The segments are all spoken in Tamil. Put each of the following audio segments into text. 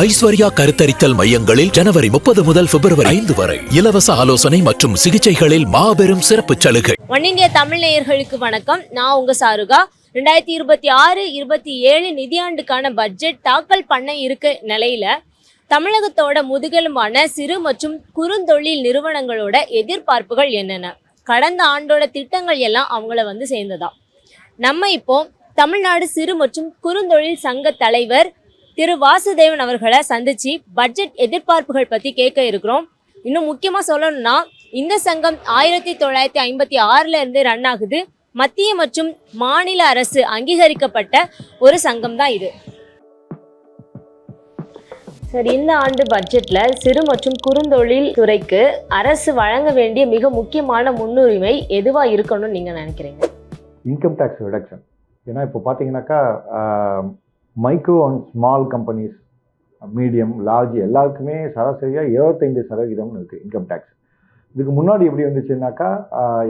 ஐஸ்வர்யா கருத்தரித்தல் மையங்களில் ஜனவரி முப்பது முதல் பிப்ரவரி ஐந்து வரை. இலவச ஆலோசனை மற்றும் சிகிச்சைகளில் மாபெரும் சிறப்பு சலுகை. ஒன் இந்திய தமிழ் நேயர்களுக்கு வணக்கம். நான் உங்க சாருகா. ரெண்டாயிரத்தி இருபத்தி ஆறு இருபத்தி ஏழு நிதியாண்டுக்கான பட்ஜெட் தாக்கல் பண்ண இருக்க நிலையில தமிழகத்தோட முதுகெலும்பான சிறு மற்றும் குறுந்தொழில் நிறுவனங்களோட எதிர்பார்ப்புகள் என்னென்ன? கடந்த ஆண்டோட திட்டங்கள் எல்லாம் அவங்கள வந்து சேர்ந்ததா? நம்ம இப்போ தமிழ்நாடு சிறு மற்றும் குறுந்தொழில் சங்க தலைவர் திரு வாசுதேவன் அவர்களை சந்திச்சு பட்ஜெட் எதிர்பார்ப்புகள் பத்தி கேட்க இருக்கிறோம். இன்னும் முக்கியமா சொல்லணும்னா இந்த சங்கம் ஆயிரத்தி தொள்ளாயிரத்தி ஐம்பத்தி ஆறுல இருந்து ரன் ஆகுது. மத்திய மற்றும் மாநில அரசு அங்கீகரிக்கப்பட்ட ஒரு சங்கம் தான் இது. சார் இந்த ஆண்டு பட்ஜெட்ல சிறு மற்றும் குறுந்தொழில் துறைக்கு அரசு வழங்க வேண்டிய மிக முக்கியமான முன்னுரிமை எதுவா இருக்கணும்னு நீங்க நினைக்கிறீங்க? இன்கம் டேக்ஸ் ரிடக்ஷன் ஏன்னா இப்போ பார்த்தீங்கன்னாக்கா micro and small companies medium large எல்லாருக்குமே சராசரியாக இருபத்தைந்து சதவீதம்னு இருக்குது இன்கம் டேக்ஸ் இதுக்கு முன்னாடி எப்படி வந்துச்சுன்னாக்கா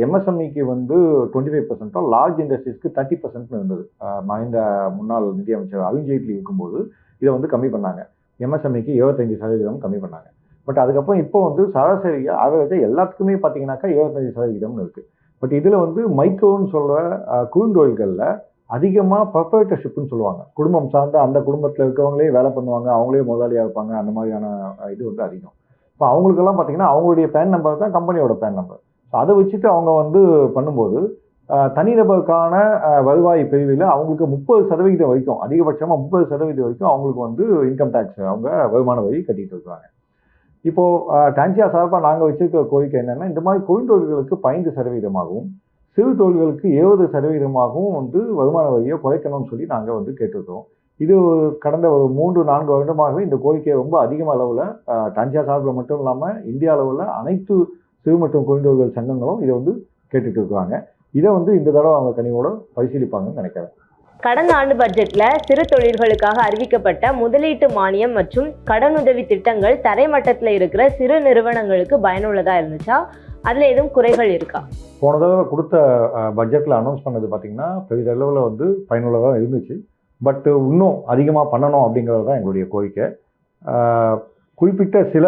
எம்எஸ்எம்இக்கு வந்து டுவெண்ட்டி ஃபைவ் பர்சன்ட்டும் லார்ஜ் இண்டஸ்ட்ரீஸ்க்கு தேர்ட்டி பர்சன்ட்னு இருந்தது. ஆஹ் முன்னாள் நிதியமைச்சர் அருண் ஜேட்லி இருக்கும்போது இதை வந்து கம்மி பண்ணாங்க. எம்எஸ்எம்இக்கு இருபத்தஞ்சி சதவீதம் கம்மி பண்ணாங்க. பட் அதுக்கப்புறம் இப்போ வந்து சராசரியாக ஆவரேஜாக எல்லாத்துக்குமே பார்த்தீங்கன்னாக்கா இருபத்தஞ்சி சதவீதம்னு இருக்குது பட் இதில் வந்து மைக்ரோன்னு சொல்கிற குறுந்தொழில்களில் அதிகமாக ப்ரொப்ரேட்டர்ஷிப்னு சொல்லுவாங்க. குடும்பம் சார்ந்த அந்த குடும்பத்தில் இருக்கவங்களே வேலை பண்ணுவாங்க அவங்களே முதலாளியாக இருப்பாங்க அந்த மாதிரியான இது வந்து அதிகம். இப்போ அவங்களுக்கெல்லாம் பார்த்தீங்கன்னா அவங்களுடைய பேன் நம்பர் தான் கம்பெனியோட பேன் நம்பர். ஸோ அதை வச்சுட்டு அவங்க வந்து பண்ணும்போது தனிநபருக்கான வருவாய் பிரிவில் அவங்களுக்கு முப்பது சதவீதம் வரைக்கும் அதிகபட்சமாக முப்பது சதவீதம் வரைக்கும் அவங்களுக்கு வந்து இன்கம் டேக்ஸ் அவங்க வருமான வரி கட்டிகிட்டு இருக்காங்க. இப்போது டான்சியா சார்பாக நாங்கள் வச்சுருக்க கோரிக்கை என்னென்னா இந்த மாதிரி குறுந்தொழில்களுக்கு பதினைந்து சதவீதமாகவும் சிறு தொழில்களுக்கு இருபது சதவீதமாகவும் வந்து வருமான வரியை குறைக்கணும்னு சொல்லி நாங்கள் வந்து கேட்டிருக்கோம் இது கடந்த ஒரு மூன்று நான்கு வருடமாகவே இந்த கோரிக்கை ரொம்ப அதிக அளவில் டான்சியா சார்பில் மட்டும் இல்லாமல் இந்திய அளவில் அனைத்து சிறு மற்றும் குறுந்தொழில்கள் சங்கங்களும் இதை வந்து கேட்டுட்டு இருக்காங்க. இதை வந்து இந்த தடவை அவங்க கனிவோட பரிசீலிப்பாங்கன்னு நினைக்கிறேன். கடந்த ஆண்டு பட்ஜெட்ல சிறு தொழில்களுக்காக அறிவிக்கப்பட்ட முதலீட்டு மானியம் மற்றும் கடனுதவி திட்டங்கள் தரைமட்டத்தில் இருக்கிற சிறு நிறுவனங்களுக்கு பயனுள்ளதா இருந்துச்சா? அதில் எதுவும் குறைகள் இருக்கா? போன தடவை கொடுத்த பட்ஜெட்டில் அனௌன்ஸ் பண்ணது பார்த்திங்கன்னா பெரிதளவில் வந்து பயனுள்ளதாக இருந்துச்சு. பட் இன்னும் அதிகமாக பண்ணணும் அப்படிங்கிறது தான் எங்களுடைய கோரிக்கை. குறிப்பிட்ட சில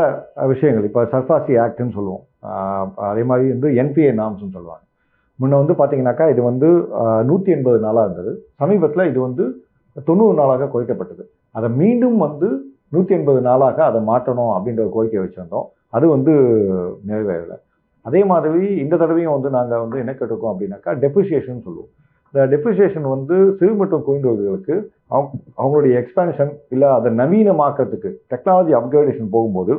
விஷயங்கள் இப்போ சர்ஃபாசி ஆக்ட்னு சொல்லுவோம். அதே மாதிரி வந்து என்பிஏ நாம்ஸ்னு சொல்லுவாங்க. முன்ன வந்து பார்த்தீங்கன்னாக்கா இது வந்து நூற்றி எண்பது நாளாக இருந்தது. சமீபத்தில் இது வந்து தொண்ணூறு நாளாக குறைக்கப்பட்டது. அதை மீண்டும் வந்து நூற்றி எண்பது நாளாக அதை மாற்றணும் அப்படின்ற ஒரு கோரிக்கை வச்சுருந்தோம். அது வந்து நிறைவேறலை. அதே மாதிரி இந்த தடவையும் வந்து நாங்கள் வந்து என்ன கேட்டிருக்கோம் அப்படின்னாக்கா டெப்ரிசியேஷன் சொல்லுவோம். இந்த டெப்ரிசியேஷன் வந்து சிறு மற்றும் குறைந்தவர்களுக்கு அவங்க அவங்களுடைய எக்ஸ்பேன்ஷன் இல்லை அதை நவீனமாக்கிறதுக்கு டெக்னாலஜி அப்கிரேடேஷன் போகும்போது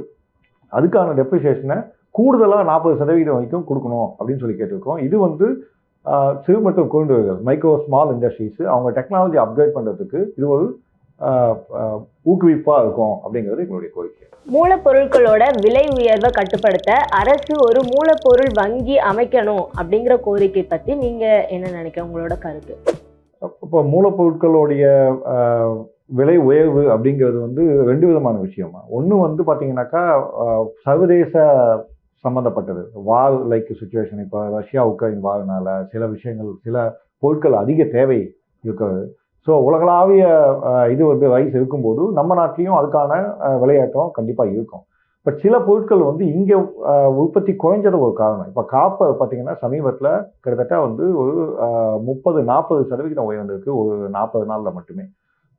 அதுக்கான டெப்ரிசியேஷனை கூடுதலாக நாற்பது சதவீதம் வரைக்கும் கொடுக்கணும் அப்படின்னு சொல்லி கேட்டிருக்கோம். இது வந்து சிறு மற்றும் குறைந்தவர்கள் மைக்ரோ ஸ்மால் இண்டஸ்ட்ரீஸு அவங்க டெக்னாலஜி அப்கிரேட் பண்ணுறதுக்கு இது ஒரு ஊக்குவிப்பாக இருக்கும் அப்படிங்கிறது எங்களுடைய கோரிக்கை. மூலப்பொருட்களோட விலை உயர்வை கட்டுப்படுத்த அரசு ஒரு மூலப்பொருள் வங்கி அமைக்கணும் அப்படிங்கிற கோரிக்கை பத்தி நீங்க என்ன நினைக்கிறீங்க உங்களோட கருத்து? இப்போ மூலப்பொருட்களுடைய விலை உயர்வு அப்படிங்கிறது வந்து ரெண்டு விதமான விஷயமா. ஒன்று வந்து பார்த்தீங்கன்னாக்கா சர்வதேச சம்மந்தப்பட்டது வார் லைக் சுச்சுவேஷன் இப்போ ரஷ்யா உக்ரைன் வார்னால சில விஷயங்கள் சில பொருட்கள் அதிக தேவை இருக்கிறது. ஸோ உலகளாவிய இது வந்து ரைஸ் இருக்கும்போது நம்ம நாட்டிலையும் அதுக்கான விளையாட்டம் கண்டிப்பாக இருக்கும். பட் சில பொருட்கள் வந்து இங்கே உற்பத்தி குறைஞ்சது ஒரு காரணம். இப்போ காப்பை பார்த்தீங்கன்னா சமீபத்தில் கிட்டத்தட்ட வந்து ஒரு முப்பது நாற்பது சதவிகிதம் உயர்ந்திருக்கு ஒரு நாற்பது நாளில் மட்டுமே.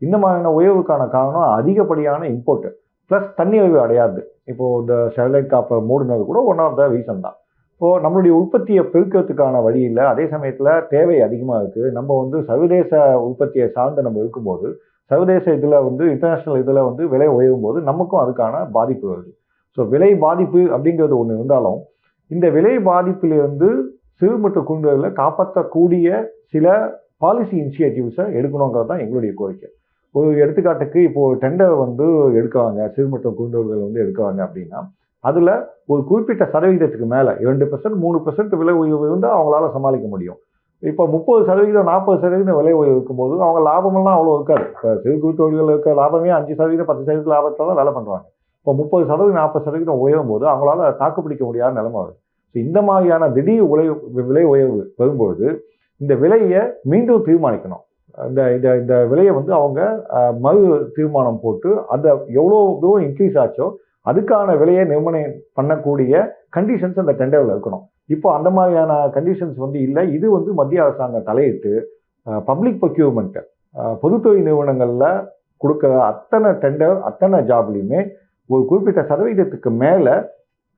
இந்த மாதிரியான உயர்வுக்கான காரணம் அதிகப்படியான இம்போர்ட்டு ப்ளஸ் தண்ணி அழிவு அடையாது. இப்போது இந்த ஸ்டெர்லைட் காப்பை மூடினது கூட ஒன் ஆஃப் த ரீசன் தான். இப்போது நம்மளுடைய உற்பத்தியை பெருக்கிறதுக்கான வழி இல்லை அதே சமயத்தில் தேவை அதிகமாக இருக்குது நம்ம வந்து சர்வதேச உற்பத்தியை சார்ந்து நம்ம இருக்கும்போது சர்வதேச இதில் வந்து இன்டர்நேஷ்னல் இதில் வந்து விலை உயரும் போது நமக்கும் அதுக்கான பாதிப்பு வருது. ஸோ விலை பாதிப்பு அப்படிங்கிறது ஒன்று இருந்தாலும் இந்த விலை பாதிப்பிலிருந்து சிறு மற்றும் குழுக்களில் காப்பாற்றக்கூடிய சில பாலிசி இனிஷியேட்டிவ்ஸை எடுக்கணுங்கிறது தான் எங்களுடைய கோரிக்கை. ஒரு எடுத்துக்காட்டுக்கு இப்போது டெண்டர் வந்து எடுக்கிறாங்க சிறு மற்றும் குழுந்தொழில்கள் வந்து எடுக்கிறாங்க அப்படின்னா அதில் ஒரு குறிப்பிட்ட சதவீதத்துக்கு மேலே இரண்டு பெர்சன்ட் மூணு பெர்சன்ட் விலை உயர்வு இருந்தால் அவங்களால சமாளிக்க முடியும். இப்போ முப்பது சதவீதம் நாற்பது சதவீதம் விலை உயர்வு இருக்கும்போது அவங்க லாபமெல்லாம் அவ்வளோ இருக்காது. இப்போ சிறு குறு தொழில்கள் இருக்க லாபமே அஞ்சு சதவீதம் பத்து சதவீதம் லாபத்தில் தான் வேலை பண்ணுறாங்க இப்போ முப்பது சதவீதம் நாற்பது சதவீதம் உயரும் போது அவங்களால தாக்கு பிடிக்க முடியாத நிலைமை வருது. ஸோ இந்த மாதிரியான திடீர் உலை விலை உயர்வு வரும்பொழுது இந்த விலையை மீண்டும் தீர்மானிக்கணும். இந்த இந்த இந்த விலையை வந்து அவங்க மறு தீர்மானம் போட்டு அந்த எவ்வளோ தூரம் இன்க்ரீஸ் ஆச்சோ அதுக்கான விலையை நிர்ணயம் பண்ணக்கூடிய கண்டிஷன்ஸ் அந்த டெண்டரில் இருக்கணும். இப்போ அந்த மாதிரியான கண்டிஷன்ஸ் வந்து இல்லை. இது வந்து மத்திய அரசாங்கம் தலையிட்டு பப்ளிக் ப்ரொக்யூர்மெண்ட் பொதுத்துறை நிறுவனங்களில் கொடுக்குற அத்தனை டெண்டர் அத்தனை ஜாப்லையுமே ஒரு குறிப்பிட்ட சதவீதத்துக்கு மேலே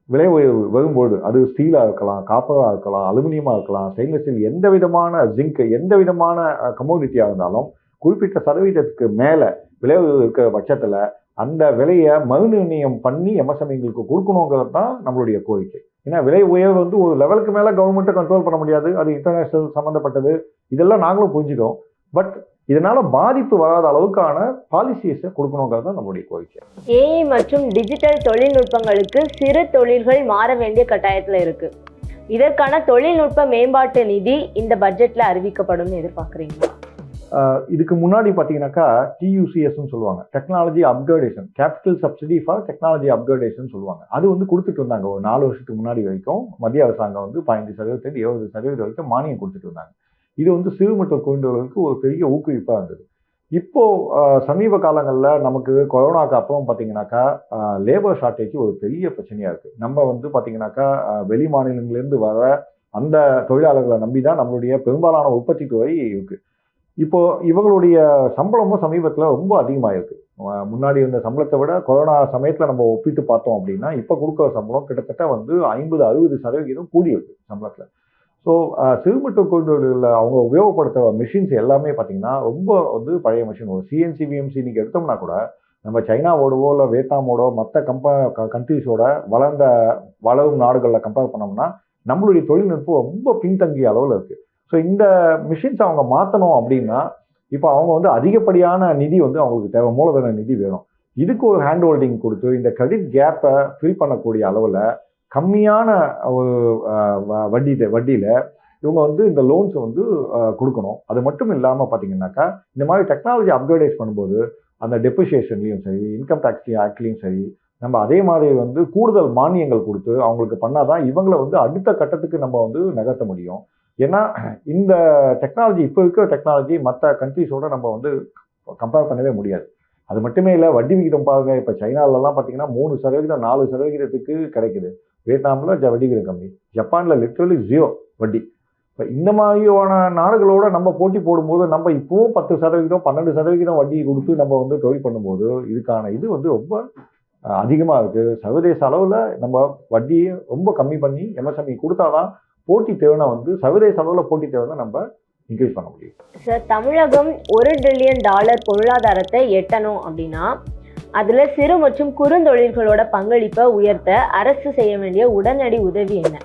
விலை உயர்வு வரும்போது அது ஸ்டீலாக இருக்கலாம் காப்பராக இருக்கலாம் அலுமினியமாக இருக்கலாம் ஸ்டெயின்லெஸ் ஸ்டீல் எந்த விதமான ஜிங்க் எந்த விதமான கமோடிட்டியாக இருந்தாலும் குறிப்பிட்ட சதவீதத்துக்கு மேலே விலை உயர்வு இருக்கிற பட்சத்தில் அந்த விலையை மறுநிர்ணயம் பண்ணி எம்எஸ்எம்இங்களுக்கு கொடுக்கணுங்கிறது தான் நம்மளுடைய கோரிக்கை. ஏன்னா விலை உயர்வு வந்து ஒரு லெவலுக்கு மேலே கவர்மெண்ட்டை கண்ட்ரோல் பண்ண முடியாது. அது இன்டர்நேஷ்னல் சம்மந்தப்பட்டது இதெல்லாம் நாங்களும் புரிஞ்சுக்கோம் பட் இதனால பாதிப்பு வராத அளவுக்கான பாலிசிஸை கொடுக்கணுங்கிறது தான் நம்மளுடைய கோரிக்கை. ஏஐ மற்றும் டிஜிட்டல் தொழில்நுட்பங்களுக்கு சிறு தொழில்கள் மாற வேண்டிய கட்டாயத்தில் இருக்கு. இதற்கான தொழில்நுட்ப மேம்பாட்டு நிதி இந்த பட்ஜெட்ல அறிவிக்கப்படும் எதிர்பார்க்குறீங்களா? இதுக்கு முன்னாடி பார்த்தீங்கன்னாக்கா டியூசிஎஸ்ன்னு சொல்லுவாங்க. Technology upgradation capital subsidy for technology upgradation சொல்லுவாங்க. அது வந்து கொடுத்துட்டு இருந்தாங்க ஒரு நாலு வருஷத்துக்கு முன்னாடி வரைக்கும் மத்திய அரசாங்கம் வந்து பதினஞ்சு சதவீதத்துக்கு இருபது சதவீதம் வரைக்கும் மானியம் கொடுத்துட்டு இருந்தாங்க இது வந்து சிறு மற்றும் குழந்தைகளுக்கு ஒரு பெரிய ஊக்குவிப்பாக இருந்தது. இப்போது சமீப காலங்களில் நமக்கு கொரோனாக்கு அப்புறம் பார்த்தீங்கன்னாக்கா லேபர் ஷார்ட்டேஜ் ஒரு பெரிய பிரச்சனையாக இருக்குது நம்ம வந்து பார்த்தீங்கன்னாக்கா வெளி மாநிலங்கள்லேருந்து வர அந்த தொழிலாளர்களை நம்பி தான் நம்மளுடைய பெரும்பாலான உற்பத்தி துறை இருக்குது இப்போது இவங்களுடைய சம்பளமும் சமீபத்தில் ரொம்ப அதிகமாகிருக்கு முன்னாடி இருந்த சம்பளத்தை விட கொரோனா சமயத்தில் நம்ம ஒப்பிட்டு பார்த்தோம் அப்படின்னா இப்போ கொடுக்குற சம்பளம் கிட்டத்தட்ட வந்து ஐம்பது அறுபது சதவிகிதம் கூடியிருக்கு சம்பளத்தில். ஸோ சிறுமட்டு மற்றும் அவங்க உபயோகப்படுத்துகிற மிஷின்ஸ் எல்லாமே பார்த்திங்கன்னா ரொம்ப வந்து பழைய மிஷின் ஒரு சிஎன்சி விஎம்சி நீங்கள் எடுத்தோம்னா கூட நம்ம சைனாவோடவோ இல்லை வியட்நாமோடோ மற்ற கம்ப கண்ட்ரீஸோட வளர்ந்த வளரும் நாடுகளில் கம்பேர் பண்ணோம்னா நம்மளுடைய தொழில்நுட்பம் ரொம்ப பின்தங்கிய அளவில் இருக்குது ஸோ இந்த மிஷின்ஸ் அவங்க மாற்றணும் அப்படின்னா இப்போ அவங்க வந்து அதிகப்படியான நிதி வந்து அவங்களுக்கு தேவை மூலதன நிதி வேணும். இதுக்கு ஒரு ஹேண்ட் ஹோல்டிங் கொடுத்து இந்த கிரெடிட் கேப்பை ஃபில் பண்ணக்கூடிய அளவில் கம்மியான ஒரு வட்டி வட்டியில் இவங்க வந்து இந்த லோன்ஸை வந்து கொடுக்கணும். அது மட்டும் இல்லாமல் பார்த்தீங்கன்னாக்கா இந்த மாதிரி டெக்னாலஜி அப்கிரேடைஸ் பண்ணும்போது அந்த டெப்ரிஷியேஷன்லையும் சரி இன்கம் டேக்ஸ் ஆக்ட்லையும் சரி நம்ம அதே மாதிரி வந்து கூடுதல் மானியங்கள் கொடுத்து அவங்களுக்கு பண்ணாதான் இவங்களை வந்து அடுத்த கட்டத்துக்கு நம்ம வந்து நகர்த்த முடியும். ஏன்னா இந்த டெக்னாலஜி இப்போ இருக்கிற டெக்னாலஜி மற்ற கண்ட்ரீஸோட நம்ம வந்து கம்பேர் பண்ணவே முடியாது. அது மட்டுமே இல்லை வட்டி விகிதம் பாருங்க. இப்போ சைனாலலாம் பார்த்தீங்கன்னா மூணு சதவீதம் நாலு சதவிகிதத்துக்கு கிடைக்குது. வியட்நாமில் ஜ வட்டி விகிதம் கம்மி. ஜப்பானில் லிட்ரலி ஜீரோ வட்டி. இப்போ இந்த மாதிரியான நாடுகளோட நம்ம போட்டி போடும்போது நம்ம இப்போவும் பத்து சதவிகிதம் பன்னெண்டு சதவிகிதம் வட்டி கொடுத்து நம்ம வந்து தொழில் பண்ணும்போது இதுக்கான இது வந்து ரொம்ப அதிகமாக இருக்குது சர்வதேச அளவில் நம்ம வட்டியை ரொம்ப கம்மி பண்ணி எம்எஸ்எம்இ கொடுத்தாதான் போட்டி தேவைன்னா வந்து சர்வதேச அளவில் போட்டி தேவைன்னா நம்ம இன்க்ரீஸ் பண்ண முடியும். சார் தமிழகம் ஒரு ட்ரில்லியன் டாலர் பொருளாதாரத்தை எட்டணும் அப்படின்னா அதுல சிறு மற்றும் குறுந்தொழில்களோட பங்களிப்பை உயர்த்த அரசு செய்ய வேண்டிய உடனடி உதவி என்ன?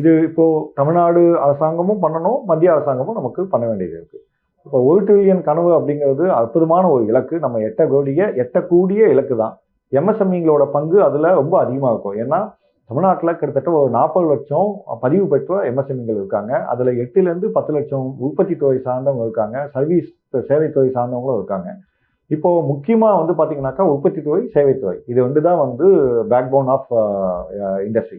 இது இப்போ தமிழ்நாடு அரசாங்கமும் பண்ணணும் மத்திய அரசாங்கமும் நமக்கு பண்ண வேண்டியது இருக்கு. இப்போ ஒரு ட்ரில்லியன் கனவு அப்படிங்கிறது அற்புதமான ஒரு இலக்கு. நம்ம எட்டக்கூடிய எட்டக்கூடிய இலக்கு தான் எம்எஸ்எம்இங்களோட பங்கு அதில் ரொம்ப அதிகமாக இருக்கும். ஏன்னா தமிழ்நாட்டில் கிட்டத்தட்ட ஒரு நாற்பது லட்சம் பதிவு பெற்ற எம்எஸ்எம்இங்கள் இருக்காங்க. அதில் எட்டுலேருந்து பத்து லட்சம் உற்பத்தி துறை சார்ந்தவங்க இருக்காங்க. சர்வீஸ் சேவைத்துறை சார்ந்தவங்களும் இருக்காங்க. இப்போது முக்கியமாக வந்து பார்த்தீங்கன்னாக்கா உற்பத்தி துறை சேவைத்துறை இது வந்து தான் வந்து பேக் போன் ஆஃப் இண்டஸ்ட்ரி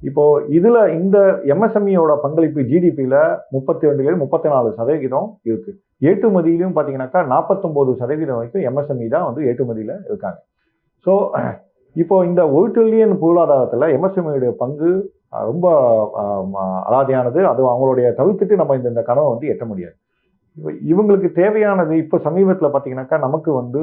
இப்போது இதில் இந்த எம்எஸ்எம்இயோட பங்களிப்பு ஜிடிபியில் முப்பத்தி ரெண்டுலேருந்து முப்பத்தி நாலு சதவிகிதம் இருக்குது ஏற்றுமதியிலையும் பார்த்தீங்கன்னாக்கா நாற்பத்தொம்போது சதவீதம் வரைக்கும் எம்எஸ்எம்இ தான் வந்து ஏற்றுமதியில் இருக்காங்க. ஸோ இப்போ இந்த ஒரு ட்ரில்லியன் பொருளாதாரத்தில் எம்எஸ்எம்இயோட பங்கு ரொம்ப அலாதியானது. அது அவங்களுடைய தவிர்த்துட்டு நம்ம இந்த இந்த கனவை வந்து எட்ட முடியாது. இப்போ இவங்களுக்கு தேவையானது இப்போ சமீபத்தில் பார்த்தீங்கன்னாக்கா நமக்கு வந்து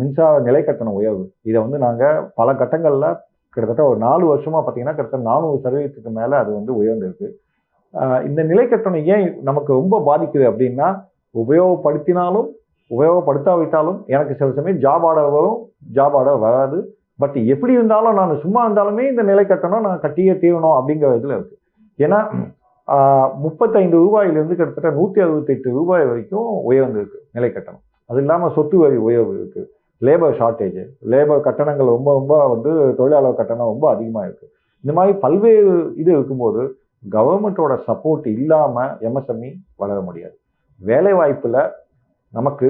மின்சார நிலை கட்டணம் உயர்வு. இதை வந்து நாங்கள் பல கட்டங்களில் கிட்டத்தட்ட ஒரு நாலு வருஷமாக பார்த்தீங்கன்னா கிட்டத்தட்ட நானூறு சதவீதத்துக்கு மேலே அது வந்து உயர்ந்திருக்கு. இந்த நிலை கட்டணம் ஏன் நமக்கு ரொம்ப பாதிக்குது அப்படின்னா உபயோகப்படுத்தினாலும் உபயோகப்படுத்தாவிட்டாலும் எனக்கு சில சமயம் ஜாப் ஆர்டர் வரும். ஜாப் ஆர்டர் வராது. பட் எப்படி இருந்தாலும் நான் சும்மா இருந்தாலுமே இந்த நிலை கட்டணம் நான் கட்டியே தீரணும் அப்படிங்கிற இதில் இருக்கு. ஏன்னா முப்பத்தைந்து ரூபாயிலிருந்து கிட்டத்தட்ட நூற்றி அறுபத்தெட்டு ரூபாய் வரைக்கும் உயர்ந்திருக்கு நிலை கட்டணம். அது இல்லாமல் சொத்து வரி உயர்வு இருக்கு. லேபர் ஷார்ட்டேஜ் லேபர் கட்டணங்கள் ரொம்ப ரொம்ப வந்து தொழிலாளர் கட்டணம் ரொம்ப அதிகமாக இருக்குது இந்த மாதிரி பல்வேறு இது இருக்கும்போது கவர்மெண்ட்டோட சப்போர்ட் இல்லாமல் எம்எஸ்எம்இ வளர முடியாது. வேலை வாய்ப்பில் நமக்கு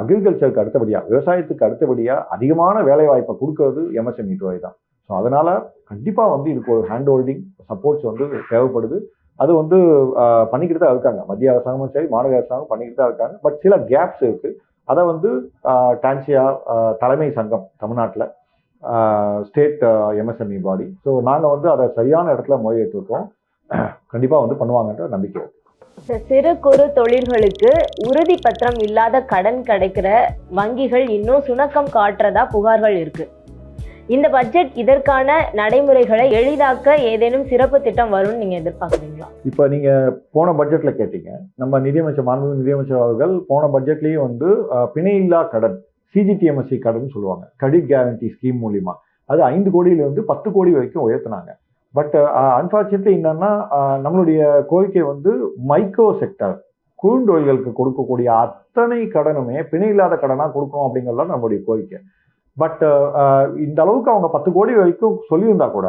அக்ரிகல்ச்சருக்கு அடுத்தபடியாக விவசாயத்துக்கு அடுத்தபடியாக அதிகமான வேலை வாய்ப்பை கொடுக்கறது எம்எஸ்எம்இ துறை தான். ஸோ அதனால் கண்டிப்பாக வந்து இதுக்கு ஒரு ஹேண்ட் ஹோல்டிங் சப்போர்ட்ஸ் வந்து தேவைப்படுது. அது வந்து பண்ணிக்கிட்டு தான் இருக்காங்க. மத்திய அரசாங்கமும் சரி மாநில அரசாங்கம் பண்ணிக்கிட்டு தான் இருக்காங்க. பட் சில கேப்ஸ் இருக்குது அதை வந்து டான்சியா தலைமை சங்கம் தமிழ்நாட்டில் ஸ்டேட் எம்எஸ்எம்இ பாடி ஸோ நாங்கள் வந்து அதை சரியான இடத்துல முறையேற்றிருக்கோம். கண்டிப்பாக வந்து பண்ணுவாங்கன்ற நம்பிக்கை இருக்குது சிறு குறு தொழில்களுக்கு உறுதி பத்திரம் இல்லாத கடன் கிடைக்கிற வங்கிகள் இன்னும் சுணக்கம் காட்டுறதா புகார்கள் இருக்கு. இந்த பட்ஜெட் இதற்கான நடைமுறைகளை எளிதாக்க ஏதேனும் சிறப்பு திட்டம் வரும்னு நீங்க எதிர்பார்க்குறீங்களா? இப்போ நீங்கள் போன பட்ஜெட்டில் கேட்டீங்க. நம்ம நிதியமைச்சர் மாண்புமிகு நிதியமைச்சர் அவர்கள் போன பட்ஜெட்லேயும் வந்து பிணையில்லா கடன் சிஜிடிஎம்எஸ்சி கடன் சொல்லுவாங்க. கிரெடிட் கேரண்டி ஸ்கீம் மூலிமா அது ஐந்து கோடியிலிருந்து பத்து கோடி வரைக்கும் உயர்த்தினாங்க. பட் அன்ஃபார்ச்சுனேட்லி uh, என்னன்னா uh, நம்மளுடைய கோரிக்கை வந்து மைக்ரோ செக்டர் குறுந்தொழில்களுக்கு கொடுக்கக்கூடிய அத்தனை கடனுமே பிணை இல்லாத கடனாக கொடுக்கணும் அப்படிங்கிறது நம்மளுடைய கோரிக்கை. பட் uh, இந்த அளவுக்கு அவங்க பத்து கோடி வரைக்கும் சொல்லியிருந்தா கூட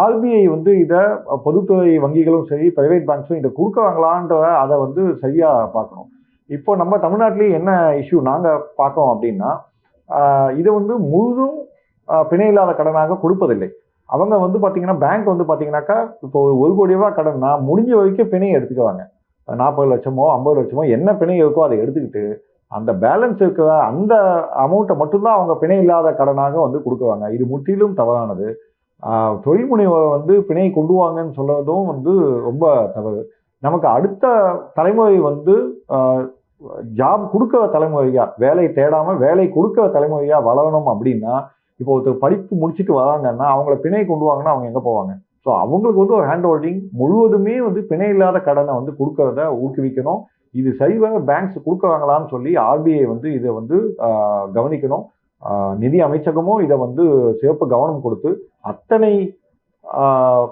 ஆர்பிஐ வந்து இதை பொதுத்துறை வங்கிகளும் சரி பிரைவேட் பேங்க்ஸும் இதை கொடுக்குறாங்களான்ற அதை வந்து சரியாக பார்க்கணும். இப்போ நம்ம தமிழ்நாட்டிலேயே என்ன இஷ்யூ நாங்கள் பார்க்கோம் அப்படின்னா இதை வந்து முழுதும் பிணை இல்லாத கடனாக கொடுப்பதில்லை. அவங்க வந்து பார்த்தீங்கன்னா பேங்க் வந்து பார்த்தீங்கன்னாக்கா இப்போ ஒரு கோடி ரூபா கடன்னா முடிஞ்ச வரைக்கும் பிணையை எடுத்துக்குவாங்க. நாற்பது லட்சமோ ஐம்பது லட்சமோ என்ன பிணை இருக்கோ அதை எடுத்துக்கிட்டு அந்த பேலன்ஸ் இருக்கிற அந்த அமௌண்ட்டை மட்டும்தான் அவங்க பிணை இல்லாத கடனாக வந்து கொடுக்குவாங்க. இது முற்றிலும் தவறானது. தொழில் முனைவோர் வந்து பிணை கொண்டு வாங்கன்னு சொல்கிறதும் வந்து ரொம்ப தவறு. நமக்கு அடுத்த தலைமுறை வந்து ஜாப் கொடுக்கற தலைமுறையாக வேலை தேடாமல் வேலை கொடுக்கிற தலைமுறையாக வளரணும் அப்படின்னா இப்போ ஒருத்தர் படிப்பு முடிச்சுட்டு வராங்கன்னா அவங்கள பிணை கொண்டு வாங்கன்னா அவங்க எங்கே போவாங்க? ஸோ அவங்களுக்கு வந்து ஒரு ஹேண்ட் ஹோல்டிங் முழுவதுமே வந்து பிணை இல்லாத கடனை வந்து கொடுக்கறத ஊக்குவிக்கணும். இது சரிவாக பேங்க்ஸ் கொடுக்குறாங்களான்னு சொல்லி ஆர்பிஐ வந்து இதை வந்து கவனிக்கணும். நிதி அமைச்சகமும் இதை வந்து சிறப்பு கவனம் கொடுத்து அத்தனை ஆஹ்,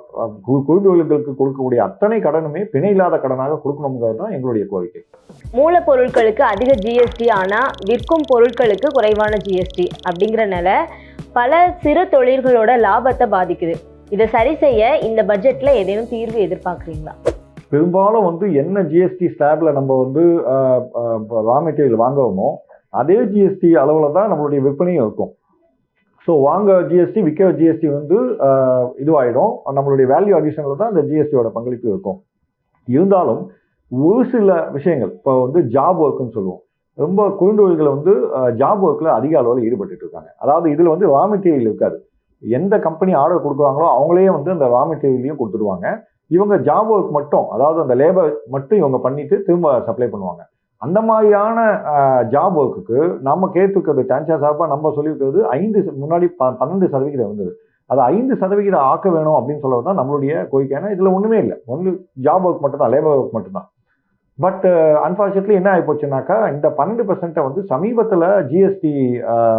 கு- குறுந்தொழில்களுக்கு கொடுக்கக்கூடிய அத்தனை கடனுமே பிணை இல்லாத கடனாக கொடுக்கணுங்கிறது தான் எங்களுடைய கோரிக்கை. மூலப்பொருட்களுக்கு அதிக ஜிஎஸ்டி ஆனா விற்கும் பொருட்களுக்கு குறைவான ஜிஎஸ்டி அப்படிங்கிற நிலை பல சிறு தொழில்களோட லாபத்தை பாதிக்குது. இதை சரி செய்ய இந்த பட்ஜெட்ல ஏதேனும் தீர்வு எதிர்பார்க்குறீங்களா? பெரும்பாலும் வந்து என்ன ஜிஎஸ்டி ஸ்லாப்ல நம்ம வந்து ரா மெட்டீரியல் வாங்குவோமோ அதே ஜிஎஸ்டி அளவில் தான் நம்மளுடைய விற்பனையும் இருக்கும். ஸோ வாங்க ஜிஎஸ்டி விற்க ஜிஎஸ்டி வந்து இதுவாகிடும் இதுவாயிடும். நம்மளுடைய வேல்யூ அடிஷனில் தான் அந்த ஜிஎஸ்டியோட பங்களிப்பு இருக்கும். இருந்தாலும் ஒரு சில விஷயங்கள் இப்போ வந்து ஜாப் ஒர்க்குன்னு சொல்லுவோம். ரொம்ப குறுந்தொழில்களை வந்து ஜாப் ஒர்க்கில் அதிக அளவில் ஈடுபட்டு இருக்காங்க. அதாவது இதில் வந்து ரா மெட்டீரியல் இருக்காது. எந்த கம்பெனி ஆர்டர் கொடுக்குறாங்களோ அவங்களே வந்து அந்த ரா மெட்டீரியலையும் கொடுத்துருவாங்க இவங்க ஜாப் ஒர்க் மட்டும் அதாவது அந்த லேபர் மட்டும் இவங்க பண்ணிட்டு திரும்ப சப்ளை பண்ணுவாங்க. அந்த மாதிரியான ஜாப் ஒர்க்குக்கு நம்ம கேட்டுக்கிறது டான்சா சார்பாக நம்ம சொல்லியிருக்கிறது ஐந்து முன்னாடி ப- பன்னெண்டு சதவிகிதம் இருந்தது. அது ஐந்து சதவிகிதம் ஆக்க வேணும் அப்படின்னு சொல்கிறது தான் நம்மளுடைய கோரிக்கைனா இதில் ஒன்றுமே இல்லை. ஒன்லி ஜாப் ஒர்க் மட்டும்தான் லேபர் ஒர்க் மட்டும்தான் பட் அன்ஃபார்ச்சுனேட்லி என்ன ஆகிப்போச்சுனாக்கா இந்த பன்னெண்டு பர்சன்ட்டை வந்து சமீபத்தில் ஜிஎஸ்டி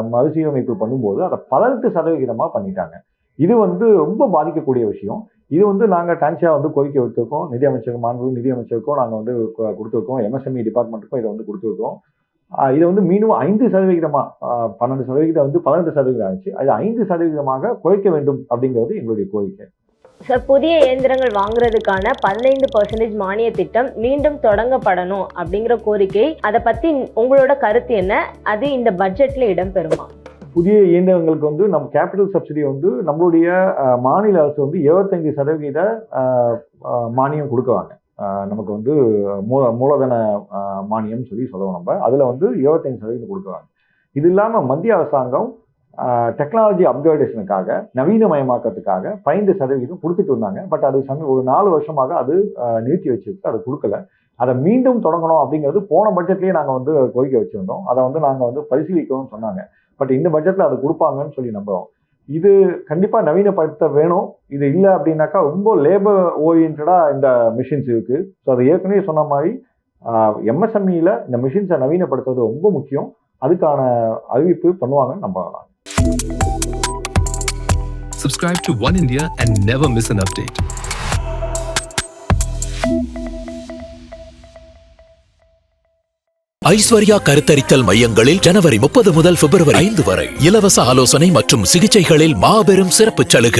மறுசீரமைப்பு பண்ணும்போது அதை பதினெட்டு சதவிகிதமாக பண்ணிட்டாங்க. இது வந்து ரொம்ப பாதிக்கக்கூடிய விஷயம். இது வந்து நாங்கள் டான்சியாக வந்து கோரிக்கை வைத்திருக்கோம். நிதி அமைச்சர் மாண்பு நிதி அமைச்சருக்கும் நாங்கள் வந்து கொ- எம்எஸ்எம்இ டிபார்ட்மெண்ட்டுக்கும் இதை வந்து கொடுத்துருக்கோம். இதை வந்து மீண்டும் ஐந்து சதவிகிதமாக பன்னெண்டு சதவிகிதம் வந்து பதினெட்டு சதவிகிதம் ஆச்சு அது ஐந்து சதவிகிதமாக குறைக்க வேண்டும் அப்படிங்கிறது எங்களுடைய கோரிக்கை. சார் புதிய இயந்திரங்கள் வாங்குறதுக்கான பதினைந்து பர்சன்டேஜ் மானிய திட்டம் மீண்டும் தொடங்கப்படணும் அப்படிங்கிற கோரிக்கை. அதை பத்தி உங்களோட கருத்து என்ன? அது இந்த பட்ஜெட்ல இடம்பெறுமா? புதிய இயந்திரங்களுக்கு வந்து நம்ம கேபிட்டல் சப்சிடி வந்து நம்மளுடைய மாநில அரசு வந்து இருபத்தஞ்சு சதவிகித மானியம் கொடுக்குறாங்க. நமக்கு வந்து மூல மூலதன மானியம் சொல்லி சொல்லுவோம் நம்ம. அதில் வந்து இருபத்தஞ்சு சதவீதம் கொடுக்குறாங்க. இது இல்லாமல் மத்திய அரசாங்கம் டெக்னாலஜி அப்கிரேடேஷனுக்காக நவீனமயமாக்கத்துக்காக பதினைந்து சதவீதம் கொடுத்துட்டு இருந்தாங்க. பட் அது சமயம் ஒரு நாலு வருஷமாக அது நிறுத்தி வச்சிருக்கு. அது கொடுக்கல. அதை மீண்டும் தொடங்கணும் அப்படிங்கிறது போன பட்ஜெட்லேயே நாங்கள் வந்து கோரிக்கை வச்சுருந்தோம். அதை வந்து நாங்கள் வந்து பரிசீலிக்கவும் சொன்னாங்க. பட் இந்த பட்ஜெட்டில் அதை கொடுப்பாங்கன்னு சொல்லி நம்புகிறோம் இது கண்டிப்பாக நவீனப்படுத்த வேணும். இது இல்லை அப்படின்னாக்கா ரொம்ப லேபர் ஓரியன்டாக இந்த மிஷின்ஸ் இருக்குது ஸோ அதை ஏற்கனவே சொன்ன மாதிரி எம்எஸ்எம்இயில் இந்த மிஷின்ஸை நவீனப்படுத்துறது ரொம்ப முக்கியம். அதுக்கான அறிவிப்பு பண்ணுவாங்கன்னு நம்பலாம் Subscribe to One India and never miss an update. Aishwarya கருத்தரித்தல் மையங்களில் ஜனவரி முப்பது முதல் பிப்ரவரி ஐந்து வரை இலவச ஆலோசனை மற்றும் சிகிச்சைகளில் மாபெரும் சிறப்பு சலுகை.